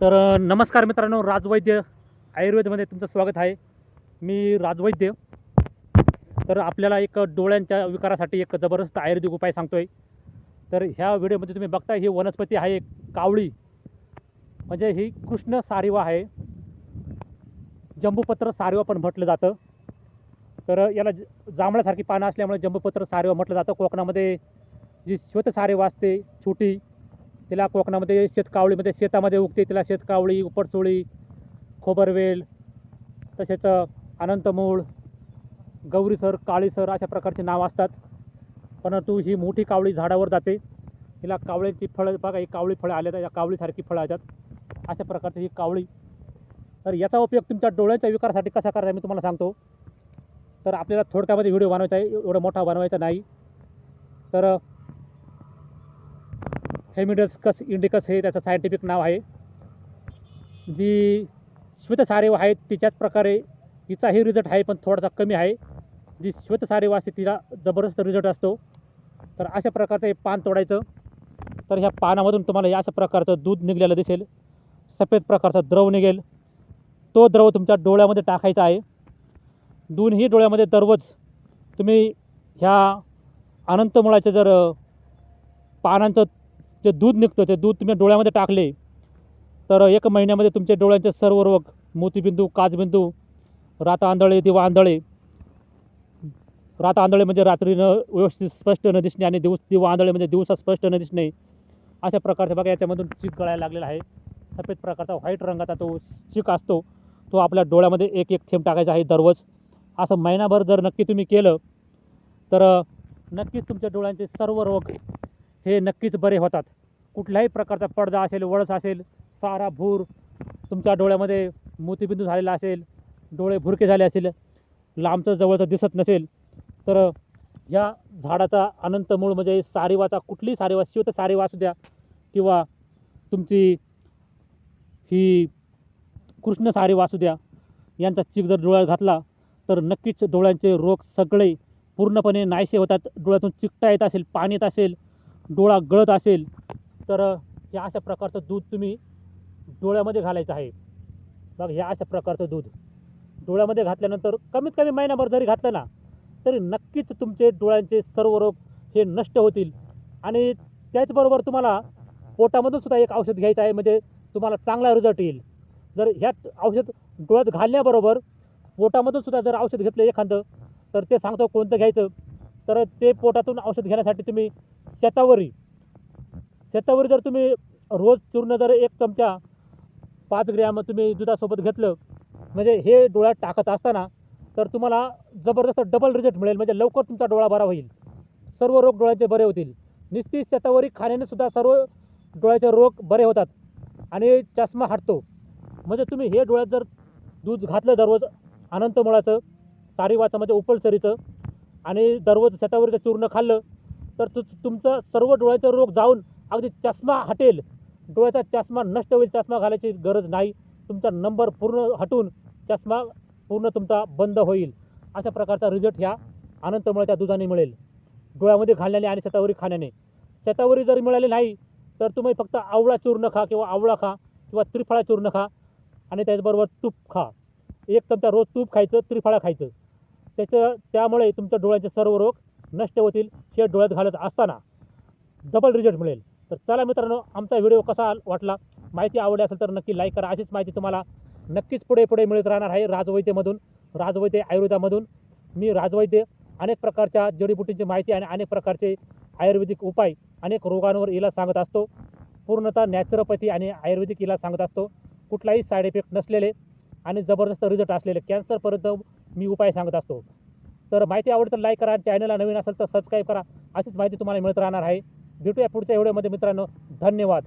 तर नमस्कार मित्रांनो राजवैद्य आयुर्वेदमध्ये तुमचं स्वागत आहे. मी राजवैद्य. तर आपल्याला एक डोळ्यांच्या विकारासाठी एक जबरदस्त आयुर्वेदिक उपाय सांगतोय. तर ह्या व्हिडिओमध्ये तुम्ही बघता ही वनस्पती आहे कावळी. म्हणजे ही कृष्ण सारिवा आहे. जंबूपत्र सारिवा पण म्हटलं जातं. तर याला ज- जांभळासारखी पानं असल्यामुळे जंबूपत्र सारिवा म्हटलं जातं. कोकणामध्ये जी श्वेत सारिवा असते छोटी तिला कोकणामध्ये शेतकावळीमध्ये शेतामध्ये उगते तिला शेतकावळी उपटचोळी खोबरवेल तसेच अनंतमूळ गौरीसर काळीसर अशा प्रकारची नावं असतात. परंतु ही मोठी कावळी झाडावर जाते. हिला कावळ्यांची फळं बघा ही कावळी फळं आल्या या कावळीसारखी फळं येतात. अशा प्रकारची ही कावळी. तर याचा उपयोग तुमच्या डोळ्यांच्या विकारासाठी कसा करायचा मी तुम्हाला सांगतो. तर आपल्याला थोडक्यामध्ये व्हिडिओ बनवायचा आहे. एवढा मोठा बनवायचा नाही. तर हेमिडस्कस इंडिकस हे त्याचं सायंटिफिक नाव आहे. जी श्वेतसारेव आहे तिच्याच प्रकारे हिचाही रिझल्ट आहे पण थोडासा कमी आहे. जी श्वेतसारेव असते तिला जबरदस्त रिझल्ट असतो. तर अशा प्रकारचं हे पान तोडायचं. तर ह्या पानामधून तुम्हाला या अशा प्रकारचं दूध निघलेलं दिसेल. सफेद प्रकारचा द्रव निघेल. तो द्रव तुमच्या डोळ्यामध्ये टाकायचा आहे. दोन्ही डोळ्यामध्ये दररोज तुम्ही ह्या अनंत मुळाचे जर पानांचं जे दूध निघतं ते दूध तुम्ही डोळ्यामध्ये टाकले तर एक महिन्यामध्ये तुमच्या डोळ्यांचे सर्व रोग मोतीबिंदू काचबिंदू रात आंधळे दिवा आंधळे रात आंधळे म्हणजे रात्रीनं व्यवस्थित स्पष्ट न दिसणे आणि दिवस दिवा आंधळे म्हणजे दिवसा स्पष्ट न दिसणे अशा प्रकारचे बघा याच्यामधून चीक गळायला लागलेला आहे. सफेद प्रकारचा व्हाईट रंगाचा तो चीक असतो तो आपल्या डोळ्यामध्ये एक एक थेंब टाकायचा आहे दररोज. असं महिनाभर जर नक्की तुम्ही केलं तर नक्कीच तुमच्या डोळ्यांचे सर्व रोग हे नक्कीच बरे होतात. कुठल्याही प्रकारचा पडदा असेल वळस असेल सारा भूर तुमच्या डोळ्यामध्ये मोतीबिंदू झालेला असेल डोळे भुरके झाले असेल लांबचं जवळचं दिसत नसेल तर ह्या झाडाचा अनंत मूळ म्हणजे सारिवाचा कुठलीही सारिवा शिवत सारिवा असू द्या किंवा तुमची ही कृष्ण सारिवा असू द्या यांचा चीक जर डोळ्यात घातला तर नक्कीच डोळ्यांचे रोग सगळे पूर्णपणे नाहीसे होतात. डोळ्यातून चिकटा येत असेल पाणी येत असेल डोळा गळत असेल तर ह्या अशा प्रकारचं दूध तुम्ही डोळ्यामध्ये घालायचं आहे. बघ ह्या अशा प्रकारचं दूध. डोळ्यामध्ये घातल्यानंतर कमीत कमी महिनाभर जरी घातलं ना तरी नक्कीच तुमचे डोळ्यांचे सर्व रोग हे नष्ट होतील. आणि त्याचबरोबर तुम्हाला पोटामधून सुद्धा एक औषध घ्यायचं आहे म्हणजे तुम्हाला चांगला रिझल्ट येईल. जर ह्यात औषध डोळ्यात घालण्याबरोबर पोटामधून सुद्धा जर औषध घेतलं एखादं तर ते सांगतो कोणतं घ्यायचं? तर ते पोटातून औषध घेण्यासाठी तुम्ही शतावरी. शतावरी जर तुम्ही रोज चूर्ण जर एक चमचा पाच ग्रॅम तुम्ही दुधासोबत घेतलं म्हणजे हे डोळ्यात टाकत असताना तर तुम्हाला जबरदस्त डबल रिझल्ट मिळेल म्हणजे लवकर तुमचा डोळा बरा होईल. सर्व रोग डोळ्याचे बरे होतील. निश्चित शतावरी खाण्याने सुद्धा सर्व डोळ्याचे रोग बरे होतात आणि चष्मा हटतो. म्हणजे तुम्ही हे डोळ्यात जर दूध घातलं दररोज अनंत मुळाचं सारीवाचं म्हणजे उपलसरीचं आणि दररोज शतावरीचं चूर्ण खाल्लं तर तु तुमचं सर्व डोळ्याचा रोग जाऊन अगदी चष्मा हटेल. डोळ्याचा चष्मा नष्ट होईल चष्मा घालायची गरज नाही. तुमचा नंबर पूर्ण हटून चष्मा पूर्ण तुमचा बंद होईल. अशा प्रकारचा रिझल्ट ह्या अनंतमुळाच्या दुधाने मिळेल. डोळ्यामध्ये घालण्याने आणि शतावरी खाण्याने. शतावरी जर मिळाली नाही तर तुम्ही फक्त आवळा चूर्ण खा किंवा आवळा खा किंवा त्रिफळा चूर्ण खा आणि त्याचबरोबर तूप खा. एक चमचा रोज तूप खायचं त्रिफळा खायचं. त्याचं त्यामुळे तुमच्या डोळ्याचे सर्व रोग नष्ट होतील हे डोळ्यात घालत असताना डबल रिझल्ट मिळेल. तर चला मित्रांनो आमचा व्हिडिओ कसा वाटला? माहिती आवडली असेल तर नक्की लाईक करा. अशीच माहिती तुम्हाला नक्कीच पुढे पुढे मिळत राहणार आहे राजवैद्यमधून राजवैद्य आयुर्वेदामधून. मी राजवैद्य अनेक प्रकारच्या जडीबुटींची माहिती आणि अनेक प्रकारचे आयुर्वेदिक उपाय अनेक रोगांवर इलाज सांगत असतो. पूर्णतः नॅचरोपॅथी आणि आयुर्वेदिक इलाज सांगत असतो. कुठलाही साईड इफेक्ट नसलेले आणि जबरदस्त रिझल्ट असलेले कॅन्सरपर्यंत मी उपाय सांगत असतो. तर माहिती आवडतं तर लाईक करा चॅनलला नवीन असेल तर सबस्क्राईब करा. अशीच माहिती तुम्हाला मिळत राहणार आहे. भेटूया पुढच्या एवढ्यामध्ये मित्रांनो. धन्यवाद.